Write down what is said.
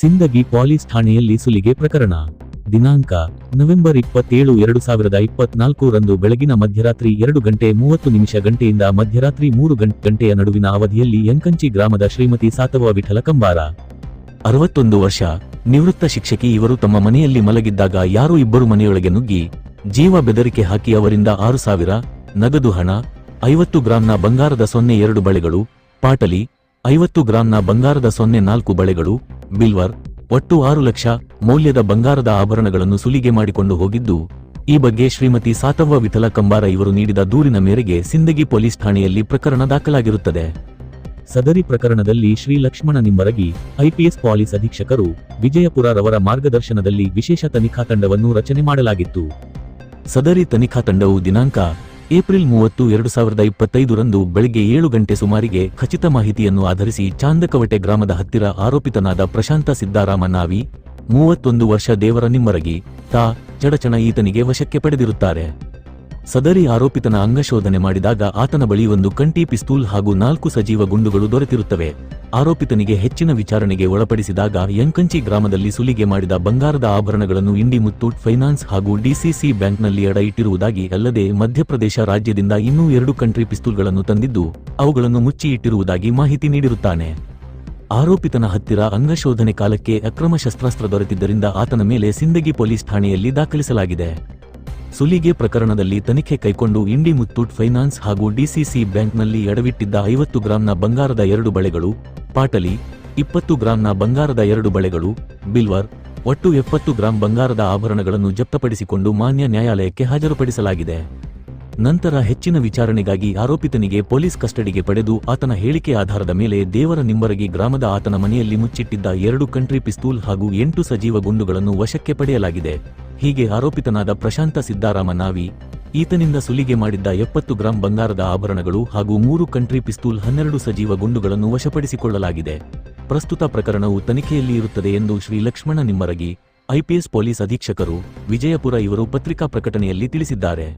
Sindagi police ಠಾಣೆಯಲ್ಲಿ ಸುಲಿಗೆ ಪ್ರಕರಣ. ದಿನಾಂಕ, ನವೆಂಬರ್ ಇಪ್ಪತ್ತೇಳು, ಎರಡು ಸಾವಿರದ ಇಪ್ಪತ್ನಾಲ್ಕು ರಂದು ಬೆಳಗಿನ ಮಧ್ಯರಾತ್ರಿ ಎರಡು ಗಂಟೆ ಮೂವತ್ತು ನಿಮಿಷ ಗಂಟೆಯಿಂದ ಮಧ್ಯರಾತ್ರಿ ಮೂರು ಗಂಟೆಯ ನಡುವಿನ ಅವಧಿಯಲ್ಲಿ ಯಂಕಂಚಿ ಗ್ರಾಮದ ಶ್ರೀಮತಿ ಸಾತವ ವಿಠಲ ಕಂಬಾರ. ಅರವತ್ತೊಂದು ವರ್ಷ, ನಿವೃತ್ತ ಶಿಕ್ಷಕಿ ಇವರು ತಮ್ಮ ಮನೆಯಲ್ಲಿ ಮಲಗಿದ್ದಾಗ ಯಾರೋ ಇಬ್ಬರು ಮನೆಯೊಳಗೆ ನುಗ್ಗಿ, ಜೀವ ಬೆದರಿಕೆ ಹಾಕಿ ಅವರಿಂದ ಆರು ಸಾವಿರ, ನಗದು ಹಣ, ಐವತ್ತು ಗ್ರಾಂನ ಬಂಗಾರದ ಸೊನ್ನೆ ಎರಡು ಬಳೆಗಳು, ಪಾಟಲಿ, ಐವತ್ತು ಗ್ರಾಂನ ಬಂಗಾರದ ಸೊನ್ನೆ ನಾಲ್ಕು ಬಳೆಗಳು ಬಿಲ್ವರ್ ಒಟ್ಟು ಆರು ಲಕ್ಷ ಮೌಲ್ಯದ ಬಂಗಾರದ ಆಭರಣಗಳನ್ನು ಸುಲಿಗೆ ಮಾಡಿಕೊಂಡು ಹೋಗಿದ್ದು, ಈ ಬಗ್ಗೆ ಶ್ರೀಮತಿ ಸಾತವ್ವ ವಿಠಲ ಕಂಬಾರ ಇವರು ನೀಡಿದ ದೂರಿನ ಮೇರೆಗೆ ಸಿಂದಗಿ ಪೊಲೀಸ್ ಠಾಣೆಯಲ್ಲಿ ಪ್ರಕರಣ ದಾಖಲಾಗಿರುತ್ತದೆ. ಸದರಿ ಪ್ರಕರಣದಲ್ಲಿ ಶ್ರೀ ಲಕ್ಷ್ಮಣ ನಿಮ್ಮರಗಿ, ಐಪಿಎಸ್ ಪೊಲೀಸ್ ಅಧೀಕ್ಷಕರು ವಿಜಯಪುರ ರವರ ಮಾರ್ಗದರ್ಶನದಲ್ಲಿ ವಿಶೇಷ ತನಿಖಾ ತಂಡವನ್ನು ರಚನೆ ಮಾಡಲಾಗಿತ್ತು. ಸದರಿ ತನಿಖಾ ತಂಡವು ದಿನಾಂಕ ಏಪ್ರಿಲ್ ಮೂವತ್ತು, ಎರಡು ಸಾವಿರದ ಇಪ್ಪತ್ತೈದರಂದು ಬೆಳಗ್ಗೆ ಏಳು ಗಂಟೆ ಸುಮಾರಿಗೆ ಖಚಿತ ಮಾಹಿತಿಯನ್ನು ಆಧರಿಸಿ ಚಾಂದಕವಟೆ ಗ್ರಾಮದ ಹತ್ತಿರ ಆರೋಪಿತನಾದ ಪ್ರಶಾಂತ ಸಿದ್ದಾರಾಮ ನಾವಿ ಮೂವತ್ತೊಂದು ವರ್ಷ ದೇವರ ನಿಮ್ಮರಗಿ ತಾ ಚಡಚಣ ಈತನಿಗೆ ವಶಕ್ಕೆ ಪಡೆದಿರುತ್ತಾರೆ. ಸದರಿ ಆರೋಪಿತನ ಅಂಗಶೋಧನೆ ಮಾಡಿದಾಗ ಆತನ ಬಳಿ ಒಂದು ಕಂಟಿ ಪಿಸ್ತೂಲ್ ಹಾಗೂ ನಾಲ್ಕು ಸಜೀವ ಗುಂಡುಗಳು ದೊರೆತಿರುತ್ತವೆ. ಆರೋಪಿತನಿಗೆ ಹೆಚ್ಚಿನ ವಿಚಾರಣೆಗೆ ಒಳಪಡಿಸಿದಾಗ ಯಂಕಂಚಿ ಗ್ರಾಮದಲ್ಲಿ ಸುಲಿಗೆ ಮಾಡಿದ ಬಂಗಾರದ ಆಭರಣಗಳನ್ನು ಇಂಡಿ ಮುತ್ತೂಟ್ ಫೈನಾನ್ಸ್ ಹಾಗೂ ಡಿಸಿಸಿ ಬ್ಯಾಂಕ್ನಲ್ಲಿ ಅಡ ಇಟ್ಟಿರುವುದಾಗಿ ಅಲ್ಲದೆ ಮಧ್ಯಪ್ರದೇಶ ರಾಜ್ಯದಿಂದ ಇನ್ನೂ ಎರಡು ಕಂಟ್ರಿ ಪಿಸ್ತೂಲ್ಗಳನ್ನು ತಂದಿದ್ದು, ಅವುಗಳನ್ನು ಮುಚ್ಚಿ ಇಟ್ಟಿರುವುದಾಗಿ ಮಾಹಿತಿ ನೀಡಿರುತ್ತಾನೆ. ಆರೋಪಿತನ ಹತ್ತಿರ ಅಂಗಶೋಧನೆ ಕಾಲಕ್ಕೆ ಅಕ್ರಮ ಶಸ್ತ್ರಾಸ್ತ್ರ ದೊರೆತಿದ್ದರಿಂದ ಆತನ ಮೇಲೆ ಸಿಂದಗಿ ಪೊಲೀಸ್ ಠಾಣೆಯಲ್ಲಿ ದಾಖಲಿಸಲಾಗಿದೆ. ಸುಲಿಗೆ ಪ್ರಕರಣದಲ್ಲಿ ತನಿಖೆ ಕೈಕೊಂಡು ಇಂಡಿ ಮುತ್ತೂಟ್ ಫೈನಾನ್ಸ್ ಹಾಗೂ ಡಿಸಿಸಿ ಬ್ಯಾಂಕ್ನಲ್ಲಿ ಎಡವಿಟ್ಟಿದ್ದ ಐವತ್ತು ಗ್ರಾಂನ ಬಂಗಾರದ ಎರಡು ಬಳೆಗಳು, ಪಾಟಲಿ, ಇಪ್ಪತ್ತು ಗ್ರಾಂನ ಬಂಗಾರದ ಎರಡು ಬಳೆಗಳು, ಬಿಲ್ವರ್, ಒಟ್ಟು ಎಪ್ಪತ್ತು ಗ್ರಾಂ ಬಂಗಾರದ ಆಭರಣಗಳನ್ನು ಜಪ್ತಪಡಿಸಿಕೊಂಡು ಮಾನ್ಯ ನ್ಯಾಯಾಲಯಕ್ಕೆ ಹಾಜರುಪಡಿಸಲಾಗಿದೆ. ನಂತರ ಹೆಚ್ಚಿನ ವಿಚಾರಣೆಗಾಗಿ ಆರೋಪಿತನಿಗೆ ಪೊಲೀಸ್ ಕಸ್ಟಡಿಗೆ ಪಡೆದು ಆತನ ಹೇಳಿಕೆ ಆಧಾರದ ಮೇಲೆ ದೇವರ ನಿಂಬರಗಿ ಗ್ರಾಮದ ಆತನ ಮನೆಯಲ್ಲಿ ಮುಚ್ಚಿಟ್ಟಿದ್ದ ಎರಡು ಕಂಟ್ರಿ ಪಿಸ್ತೂಲ್ ಹಾಗೂ ಎಂಟು ಸಜೀವ ಗುಂಡುಗಳನ್ನು ವಶಕ್ಕೆ ಪಡೆಯಲಾಗಿದೆ. ಹೀಗೆ ಆರೋಪಿತನಾದ ಪ್ರಶಾಂತ ಸಿದ್ದಾರಾಮ ನಾವಿ, ಈತನಿಂದ ಸುಲಿಗೆ ಮಾಡಿದ್ದ ಎಪ್ಪತ್ತು ಗ್ರಾಂ ಬಂಗಾರದ ಆಭರಣಗಳು ಹಾಗೂ ಮೂರು ಕಂಟ್ರಿ ಪಿಸ್ತೂಲ್ ಹನ್ನೆರಡು ಸಜೀವ ಗುಂಡುಗಳನ್ನು ವಶಪಡಿಸಿಕೊಳ್ಳಲಾಗಿದೆ. ಪ್ರಸ್ತುತ ಪ್ರಕರಣವು ತನಿಖೆಯಲ್ಲಿ ಇರುತ್ತದೆ ಎಂದು ಶ್ರೀ ಲಕ್ಷ್ಮಣ ನಿಮ್ಮರಗಿ ಐಪಿಎಸ್ ಪೊಲೀಸ್ ಅಧೀಕ್ಷಕರು ವಿಜಯಪುರ ಇವರು ಪತ್ರಿಕಾ ಪ್ರಕಟಣೆಯಲ್ಲಿ ತಿಳಿಸಿದ್ದಾರೆ.